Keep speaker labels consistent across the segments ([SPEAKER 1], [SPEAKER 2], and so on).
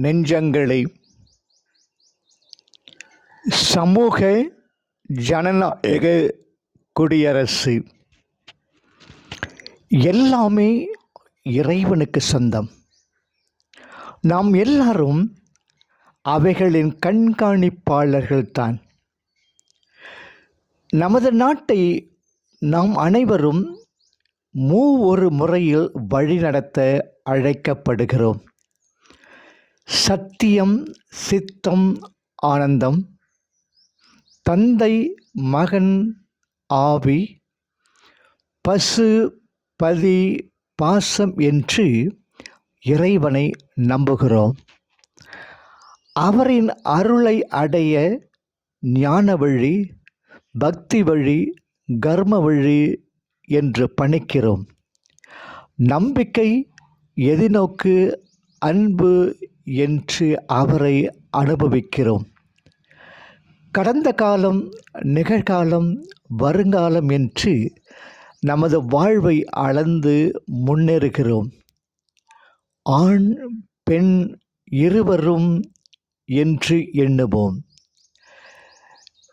[SPEAKER 1] நெஞ்சங்களே. சமூக ஜனநாயக குடியரசு. எல்லாமே இறைவனுக்கு சொந்தம். நாம் எல்லாரும் அவைகளின் கண்காணிப்பாளர்கள்தான். நமது நாட்டை நாம் அனைவரும் மூ ஒரு முறையில் வழிநடத்த அழைக்கப்படுகிறோம். சத்தியம் சித்தம் ஆனந்தம். தந்தை மகன் ஆவி. பசு பதி பாசம் என்று இறைவனை நம்புகிறோம். அவரின் அருளை அடைய ஞான வழி பக்தி வழி கர்ம வழி என்று பணிக்கிறோம். நம்பிக்கை எதிர்நோக்கு அன்பு என்று அவரை அனுபவிக்கிறோம். கடந்த காலம் நிகழ்காலம் வருங்காலம் என்று நமது வாழ்வை அளந்து முன்னேறுகிறோம். ஆண் பெண் இருவரும் என்று எண்ணுவோம்.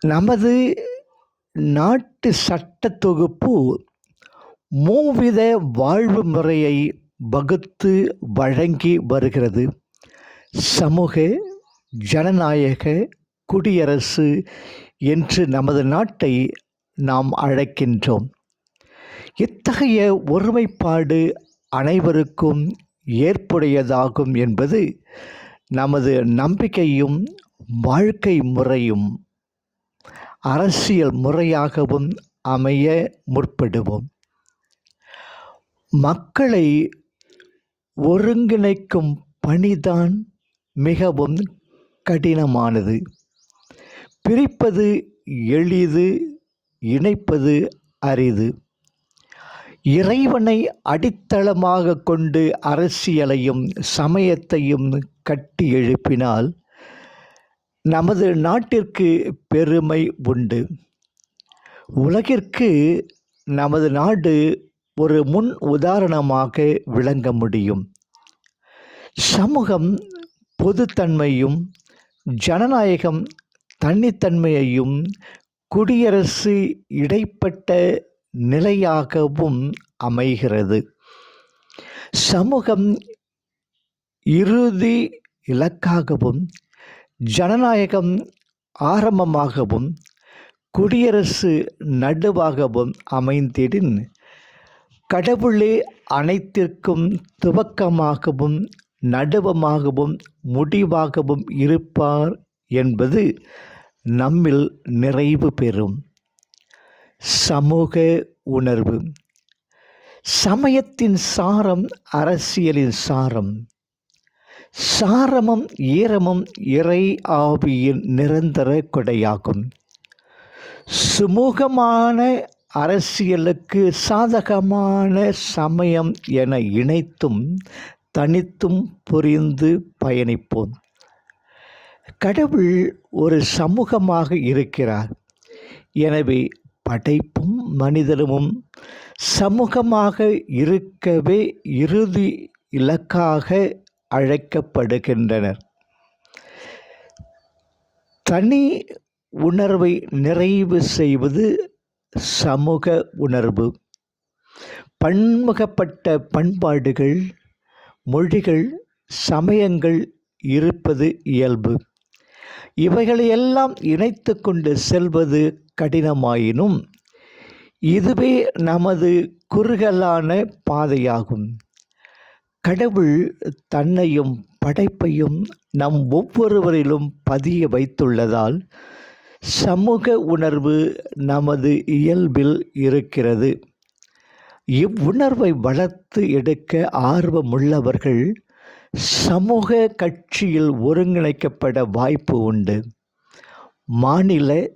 [SPEAKER 1] நமது நாட்டு சட்ட தொகுப்பு மூவித வாழ்வு முறையை வகுத்து வழங்கி வருகிறது. சமூக ஜனநாயக குடியரசு என்று நமது நாட்டை நாம் அழைக்கின்றோம். இத்தகைய ஒருமைப்பாடு அனைவருக்கும் ஏற்புடையதாகும் என்பது நமது நம்பிக்கையும் வாழ்க்கை முறையும் அரசியல் முறையாகவும் அமைய முற்படுவோம். மக்களை ஒருங்கிணைக்கும் பணிதான் மிகவும் கடினமானது. பிரிப்பது எளிது இணைப்பது அரிது. இறைவனை அடித்தளமாக கொண்டு அரசியலையும் சமயத்தையும் கட்டி எழுப்பினால் நமது நாட்டிற்கு பெருமை உண்டு. உலகிற்கு நமது நாடு ஒரு முன் உதாரணமாக விளங்க முடியும். சமூகம் பொதுத்தன்மையும் ஜனநாயகம் தனித்தன்மையையும் குடியரசு இடைப்பட்ட நிலையாகவும் அமைகிறது. சமூகம் இறுதி இலக்காகவும் ஜனநாயகம் ஆரம்பமாகவும் குடியரசு நடுவாகவும் அமைந்திடின் கடவுளே அனைத்திற்கும் துவக்கமாகவும் நடுவமாகவும் முடிவாகவும் இருப்பார் என்பது நம்மில் நிறைவு பெறும். சமூக உணர்வு. சமயத்தின் சாரம் அரசியலின் சாரம். சாரமும் ஈரமும் இறை ஆவியின் நிரந்தர கொடையாகும். சுமூகமான அரசியலுக்கு சாதகமான சமயம் என இணைத்தும் தனித்தும் புரிந்து பயணிப்போம். கடவுள் ஒரு சமூகமாக இருக்கிறார். எனவே படைப்பும் மனிதனும் சமூகமாக இருக்கவே இறுதி இலக்காக அழைக்கப்படுகின்றனர். தனி உணர்வை நிறைவு செய்வது சமூக உணர்வு. பன்முகப்பட்ட பண்பாடுகள் மொழிகள் சமயங்கள் இருப்பது இயல்பு. இவைகளையெல்லாம் இணைத்து கொண்டு செல்வது கடினமாயினும் இதுவே நமது குறுகலான பாதையாகும். கடவுள் தன்னையும் படைப்பையும் நம் ஒவ்வொருவரிலும் பதிய வைத்துள்ளதால் சமூக உணர்வு நமது இயல்பில் இருக்கிறது. இவ்வுணர்வை வளர்த்து எடுக்க ஆர்வமுள்ளவர்கள் சமூக கட்சியில் ஒருங்கிணைக்கப்பட வாய்ப்பு உண்டு. மாநில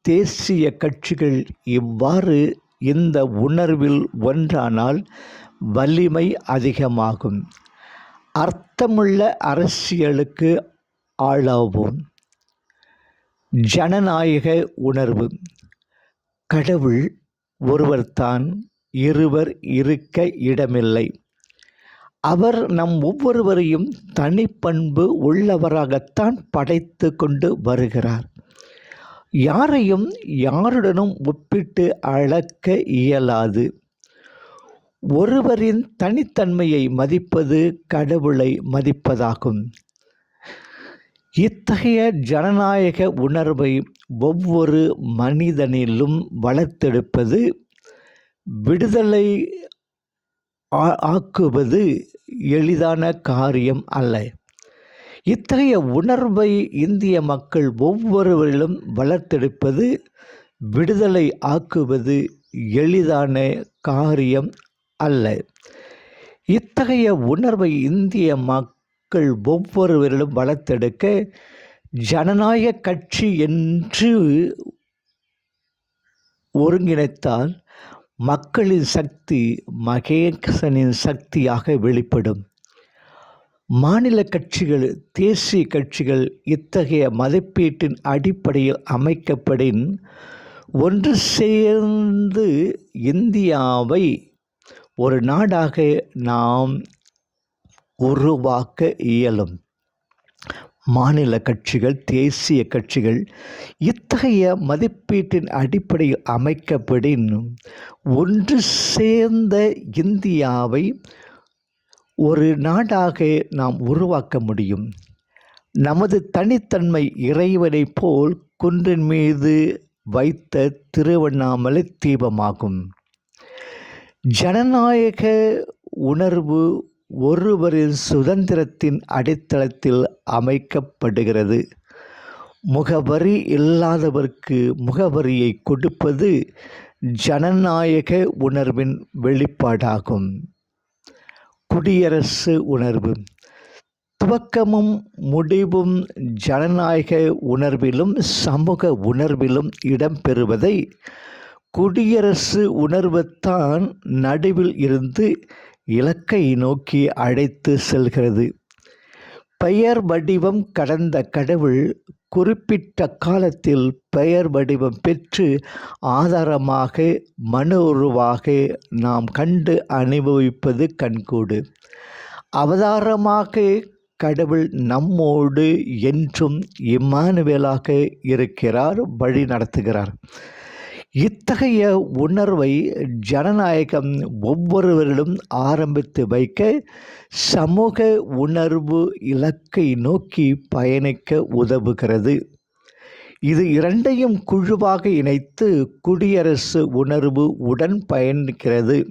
[SPEAKER 1] தேசிய கட்சிகள் இவ்வாறு இந்த உணர்வில் ஒன்றானால் வலிமை அதிகமாகும். அர்த்தமுள்ள அரசியலுக்கு ஆளாவோம். ஜனநாயக உணர்வு. கடவுள் ஒருவர்தான் இருவர் இருக்க இடமில்லை. அவர் நம் ஒவ்வொருவரையும் தனிப்பண்பு உள்ளவராகத்தான் படைத்து கொண்டு வருகிறார். யாரையும் யாருடனும் ஒப்பிட்டு அளக்க இயலாது. ஒருவரின் தனித்தன்மையை மதிப்பது கடவுளை மதிப்பதாகும். இத்தகைய ஜனநாயக உணர்வை ஒவ்வொரு மனிதனிலும் வளர்த்தெடுப்பது விடுதலை ஆ- ஆக்குவது எளிதான காரியம் அல்ல. இத்தகைய உணர்வை இந்திய மக்கள் ஒவ்வொருவரிலும் வளர்த்தெடுப்பது விடுதலை ஆக்குவது எளிதான காரியம் அல்ல. இத்தகைய உணர்வை இந்திய மக்கள் ஒவ்வொருவரிலும் வளர்த்தெடுக்க ஜனநாயக கட்சி என்று ஒருங்கிணைத்தால் மக்களின் சக்தி மகேசனின் சக்தியாக வெளிப்படும். மாநில கட்சிகள் தேசிய கட்சிகள் இத்தகைய மதிப்பீட்டின் அடிப்படையில் அமைக்கப்படின் ஒன்று சேர்ந்து இந்தியாவை ஒரு நாடாக நாம் உருவாக்க இயலும். மாநில கட்சிகள் தேசிய கட்சிகள் இத்தகைய மதிப்பீட்டின் அடிப்படையில் அமைக்கப்படின் ஒன்று சேர்ந்த இந்தியாவை ஒரு நாடாக நாம் உருவாக்க முடியும். நமது தனித்தன்மை இறைவனைப் போல் குன்றின் மீது வைத்த திருவண்ணாமலை தீபமாகும். ஜனநாயக உணர்வு ஒருவரின் சுதந்திரத்தின் அடித்தளத்தில் அமைக்கப்படுகிறது. முகவரி இல்லாதவர்க்கு முகவரியை கொடுப்பது ஜனநாயக உணர்வின் வெளிப்பாடாகும். குடியரசு உணர்வு. துவக்கமும் முடிவும் ஜனநாயக உணர்விலும் சமூக உணர்விலும் இடம்பெறுவதை குடியரசு உணர்வுத்தான் நடுவில் இருந்து இலக்கை நோக்கி அழைத்து செல்கிறது. பெயர் வடிவம் கடந்த கடவுள் குறிப்பிட்ட காலத்தில் பெயர் வடிவம் பெற்று ஆதாரமாக மனு உருவாக நாம் கண்டு அனுபவிப்பது கண்கூடு. அவதாரமாக கடவுள் நம்மோடு என்றும் இம்மானுவேலாக இருக்கிறார் வழி நடத்துகிறார் இத்தகைய உணர்வை ஜனநாயகம் ஒவ்வொருவரிடம் ஆரம்பித்து வைக்க சமூக உணர்வு இலக்கை நோக்கி பயணிக்க உதவுகிறது. இது இரண்டையும் குழுவாக இணைத்து குடியரசு உணர்வு உடன் பயணிக்கிறது.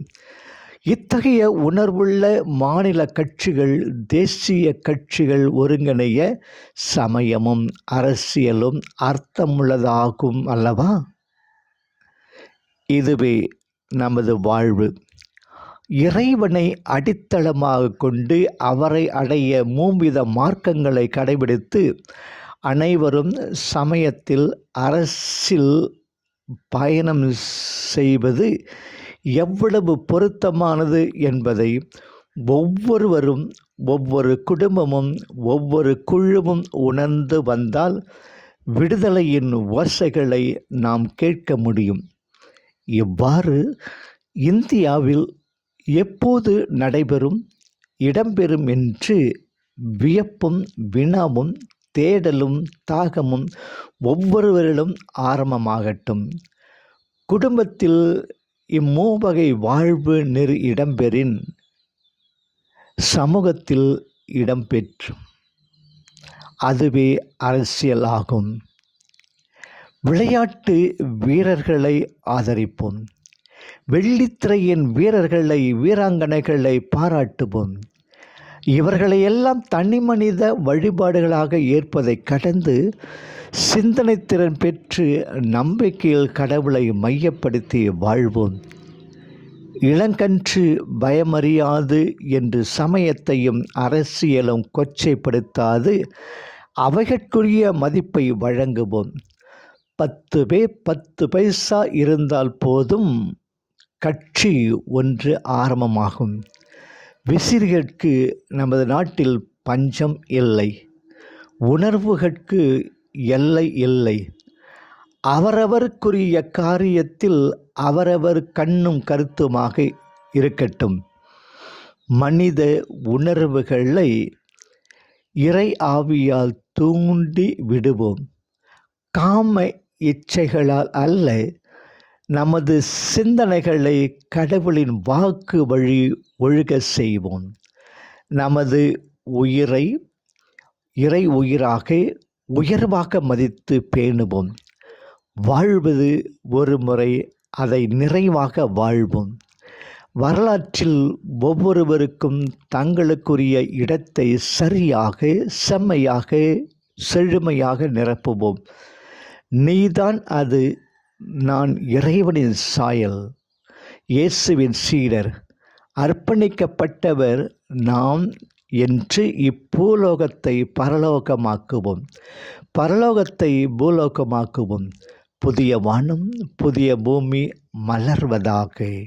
[SPEAKER 1] இத்தகைய உணர்வுள்ள மாநில கட்சிகள் தேசிய கட்சிகள் ஒருங்கிணைய சமயமும் அரசியலும் அர்த்தமுள்ளதாகும் அல்லவா? இதுவே நமது வாழ்வு. இறைவனை அடித்தளமாக கொண்டு அவரை அடைய மூவித மார்க்கங்களை கடைபிடித்து அனைவரும் சமயத்தில் அரசில் பயணம் செய்வது எவ்வளவு பொருத்தமானது என்பதை ஒவ்வொருவரும் ஒவ்வொரு குடும்பமும் ஒவ்வொரு குழுவும் உணர்ந்து வந்தால் விடுதலையின் ஓசைகளை நாம் கேட்க முடியும். இவ்வாறு இந்தியாவில் எப்போது நடைபெறும் இடம்பெறும் என்று வியப்பும் வினாவும் தேடலும் தாகமும் ஒவ்வொருவரிலும் ஆரம்பமாகட்டும். குடும்பத்தில் இம்மூவகை வாழ்வு நெறி இடம்பெறின் சமூகத்தில் இடம்பெற்றும். அதுவே அரசியலாகும். விளையாட்டு வீரர்களை ஆதரிப்போம். வெள்ளித்திரையின் வீரர்களை வீராங்கனைகளை பாராட்டுவோம். இவர்களையெல்லாம் தனி மனித வழிபாடுகளாக ஏற்பதை கடந்து சிந்தனை திறன் பெற்று நம்பிக்கையில் கடவுளை மையப்படுத்தி வாழ்வோம். இளங்கன்று பயமறியாது என்று சமயத்தையும் அரசியலும் கொச்சைப்படுத்தாது. அவைகட்குரிய மதிப்பை வழங்குவோம். பத்து பே பத்து பைசா இருந்தால் போதும். கட்சி ஒன்று ஆரம்பமாகும். விசிறிகளுக்கு நமது நாட்டில் பஞ்சம் இல்லை. உணர்வுகளுக்கு எல்லை இல்லை. அவரவருக்குரிய காரியத்தில் அவரவர் கண்ணும் கருத்துமாக இருக்கட்டும். மனித உணர்வுகளை இறை ஆவியால் தூண்டி விடுவோம். காம இச்சைகளால் அல்ல நமது சிந்தனைகளை கடவுளின் வாக்கு வழி ஒழுக செய்வோம். நமது உயிரை இறை உயிராக உயர்வாக மதித்து பேணுவோம். வாழ்வது ஒரு முறை அதை நிறைவாக வாழ்வோம். வரலாற்றில் ஒவ்வொருவருக்கும் தங்களுக்குரிய இடத்தை சரியாக செம்மையாக செழுமையாக நிரப்புவோம். நீதான் அது நான் இறைவனின் சாயல். இயேசுவின் சீடர் அர்ப்பணிக்கப்பட்டவர் நாம் என்று இப்பூலோகத்தை பரலோகமாக்குவோம். பரலோகத்தை பூலோகமாக்குவோம். புதிய வானம் புதிய பூமி மலர்வதாக.